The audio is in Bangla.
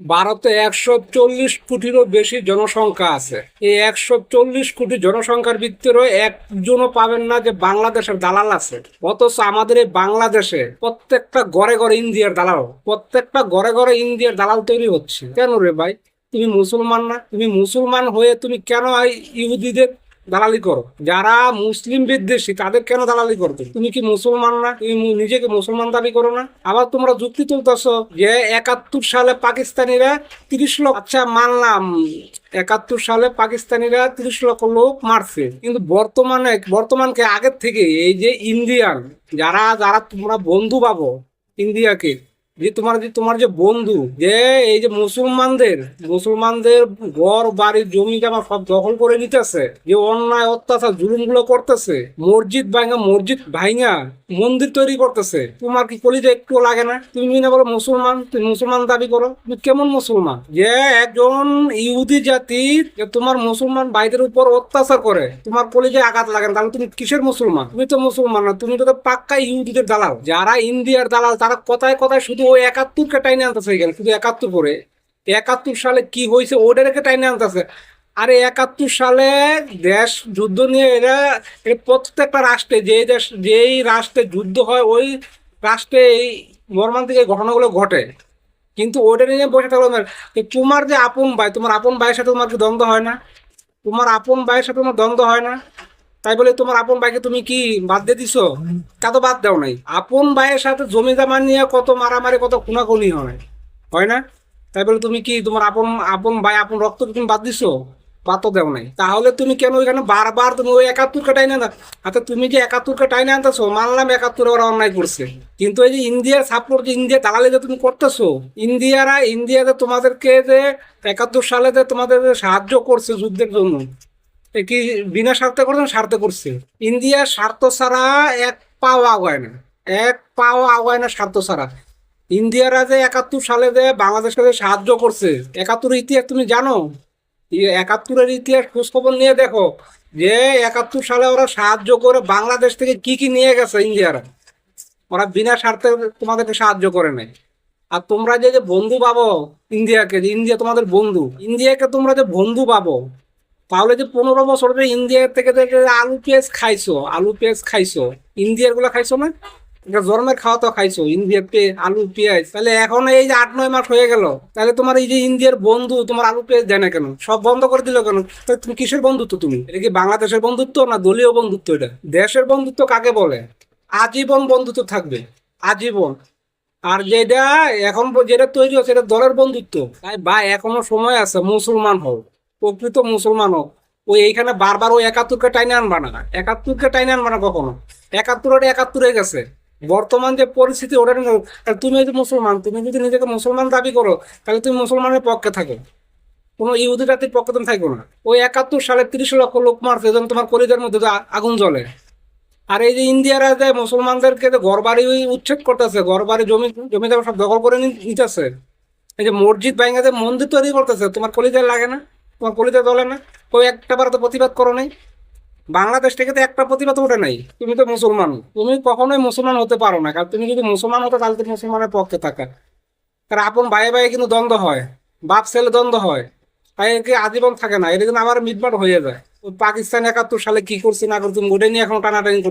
ভারতে একশো চল্লিশ কোটিরও বেশি জনসংখ্যা আছে। এই একশো চল্লিশ কোটি জনসংখ্যার ভিতরে একজনও পাবেন না যে বাংলাদেশের দালাল আছে। অথচ আমাদের এই বাংলাদেশে প্রত্যেকটা ঘরে ঘরে ইন্ডিয়ার দালাল, প্রত্যেকটা ঘরে ঘরে ইন্ডিয়ার দালাল তৈরি হচ্ছে। কেন রে ভাই? তুমি মুসলমান না? তুমি মুসলমান হয়ে তুমি কেন ইহুদিদের দালালি করো। যারা মুসলিম বিদ্বেষী, তাদের কেন দালালি করবে? তুমি কি মুসলমান না? তুমি নিজেকে মুসলমান দাবি করো না? আবার তোমরা যুক্তি তুলতেছ যে একাত্তর সালে পাকিস্তানিরা তিরিশ লক্ষ আচ্ছা মানলাম, একাত্তর সালে পাকিস্তানিরা তিরিশ লক্ষ লোক মারছে। কিন্তু বর্তমানে, বর্তমানকে আগের থেকে এই যে ইন্ডিয়ান, যারা যারা তোমরা বন্ধু পাবো ইন্ডিয়াকে যে তোমার যে তোমার যে বন্ধু, যে এই যে মুসলমানদের মুসলমানদের ঘর বাড়ির জমি জামা সব দখল করে নিতেছে, যে অন্যায়, অত্যাচার জুলুমগুলো করতেছে, মসজিদ ভাঙা মসজিদ ভাঙা, মন্দির তৈরি করতেছে, তোমার কি কলিজা একটু লাগে না? তুমি না বলো মুসলমান, তুমি মুসলমান দাবি করো, তুমি কেমন মুসলমান? যে একজন ইহুদি জাতি যে তোমার মুসলমান ভাইদের উপর অত্যাচার করে, তোমার কলিজায় আঘাত লাগে না, তাহলে তুমি কিসের মুসলমান? তুমি তো মুসলমান না, তুমি তো পাক্কা ইহুদিদের দালাল। যারা ইন্ডিয়ার দালাল, তারা কথায় কথায় শুধু একাত্তরকে টাইনে আনতেছে এখানে শুধু একাত্তর করে একাত্তর সালে কি হয়েছে? ওদেরকে টাইনে আনতেছে। আরে একাত্তর সালে দেশ যুদ্ধ নিয়ে এরা প্রত্যেকটা রাষ্ট্রে যেই দেশ, যেই রাষ্ট্রে যুদ্ধ হয়, ওই রাষ্ট্রে এই মর্মান্তিক এই ঘটনাগুলো ঘটে। কিন্তু ওটা নিয়ে বসে থাকল না। তোমার যে আপন ভাই, তোমার আপন ভাইয়ের সাথে তোমার কি দ্বন্দ্ব হয় না? তোমার আপন ভাইয়ের সাথে তোমার দ্বন্দ্ব হয় না? তাই বলে তোমার আপন ভাইকে তুমি কি বাদ দিয়ে দিছো? তা তো বাদ দাও নাই। আপন ভাইয়ের সাথে জমি জমা নিয়ে কত মারামারি, কত খুনাখুনি হয়। হয় না? তাই বলে তুমি কি তোমার আপন আপন ভাই, আপন রক্ত তুমি বাদ দিছো? বাদ তো দেও নাই। তাহলে তুমি কেন ওইখানে বারবার তুমি ওই একাত্তরকে টাইনে না আচ্ছা তুমি যে একাত্তরকে টাইনে আনতেছো মানলাম একাত্তরে ওরা অন্যায় করছে। কিন্তু এই যে ইন্ডিয়ার সাপোর্ট যে ইন্ডিয়া দালালি যে তুমি করতেছো, ইন্ডিয়ারা, ইন্ডিয়াতে তোমাদেরকে যে একাত্তর সালে যে তোমাদের সাহায্য করছে যুদ্ধের জন্য কি বিনা স্বার্থে করছে স্বার্থে করছে? ইন্ডিয়ার স্বার্থ ছাড়া এক পাও আগায় না। এক পাও আগায় না স্বার্থ ছাড়া। ইন্ডিয়ারা যে একাত্তর সালে যে বাংলাদেশকে যে সাহায্য করছে, একাত্তরের ইতিহাস তুমি জানো? একাত্তরের ইতিহাস খোঁজখবর নিয়ে দেখো যে একাত্তর সালে ওরা সাহায্য করে বাংলাদেশ থেকে কি কি নিয়ে গেছে ইন্ডিয়ারা। ওরা বিনা স্বার্থে তোমাদেরকে সাহায্য করে নাই। আর তোমরা যে যে বন্ধু পাবো ইন্ডিয়াকে ইন্ডিয়া তোমাদের বন্ধু, ইন্ডিয়াকে তোমরা যে বন্ধু পাবো তাহলে যে পনেরো বছর যে ইন্ডিয়া থেকে থেকে আলু, পেঁয়াজ খাইছো, আলু, পেঁয়াজ খাইছো, ইন্ডিয়ারগুলা খাইছো না? এটা জন্মের খাওয়া তো খাইছো, ইন্ডিয়ার আলু, পেঁয়াজ। তাহলে এখন এই যে আট, নয় মাস হয়ে গেল, তাহলে তোমার এই যে ইন্ডিয়ার বন্ধু, তোমার আলু, পেঁয়াজ দেয় না কেন? সব বন্ধ করে দিল কেন? তুমি কিসের বন্ধুত্ব তুমি? এটা কি বাংলাদেশের বন্ধুত্ব না দলীয় বন্ধুত্ব এটা? দেশের বন্ধুত্ব কাকে বলে? আজীবন বন্ধুত্ব থাকবে, আজীবন। আর যেটা এখন যেটা তৈরি হচ্ছে, এটা দলের বন্ধুত্ব। তাই বা এখনও সময় আছে, মুসলমান হও প্রকৃত মুসলমান হোক ওই এইখানে বারবার ওই একাত্তরকে টাইনে আনবা না। একাত্তরকে টাইনে আনবা না কখনো? একাত্তর ওটা একাত্তর হয়ে গেছে। বর্তমান যে পরিস্থিতি, ওটা তুমি যদি মুসলমান, তুমি যদি নিজেকে মুসলমান দাবি করো, তাহলে তুমি মুসলমানের পক্ষে থাকো। কোনো ইহুদি জাতির পক্ষে তুমি থাকো না। ওই একাত্তর সালে তিরিশ লক্ষ লোক মারছে, যেন তোমার কলিজার মধ্যে আগুন জ্বলে। আর এই যে ইন্ডিয়ারা যে মুসলমানদেরকে যে ঘর বাড়ি উচ্ছেদ করতেছে ঘর বাড়ি জমি জমি সব দখল করে নিতেছে। এই যে মসজিদ ভাঙা যে মন্দির তৈরি করতেছে, তোমার কলিজার লাগে না? তোমার কলিজা দলে না? ওই একটা বার তো প্রতিবাদ করো নাই। বাংলাদেশ থেকে তো একটা প্রতিবাদ ওঠে নাই। তুমি তো মুসলমান। তুমি কখনোই মুসলমান হতে পারো না। কারণ তুমি যদি মুসলমান হতো, তাহলে তো মুসলমানের পক্ষে থাকা। কারণ আপন ভাই ভাই কিন্তু দ্বন্দ্ব হয়। বাপ ছেলে দ্বন্দ্ব হয়। তাই কি আজীবন থাকে না? এটা কিন্তু আবার মিটমাট হয়ে যায়। পাকিস্তান একাত্তর সালে কি করছে না করছে ওটা নিয়ে এখন টানাটানি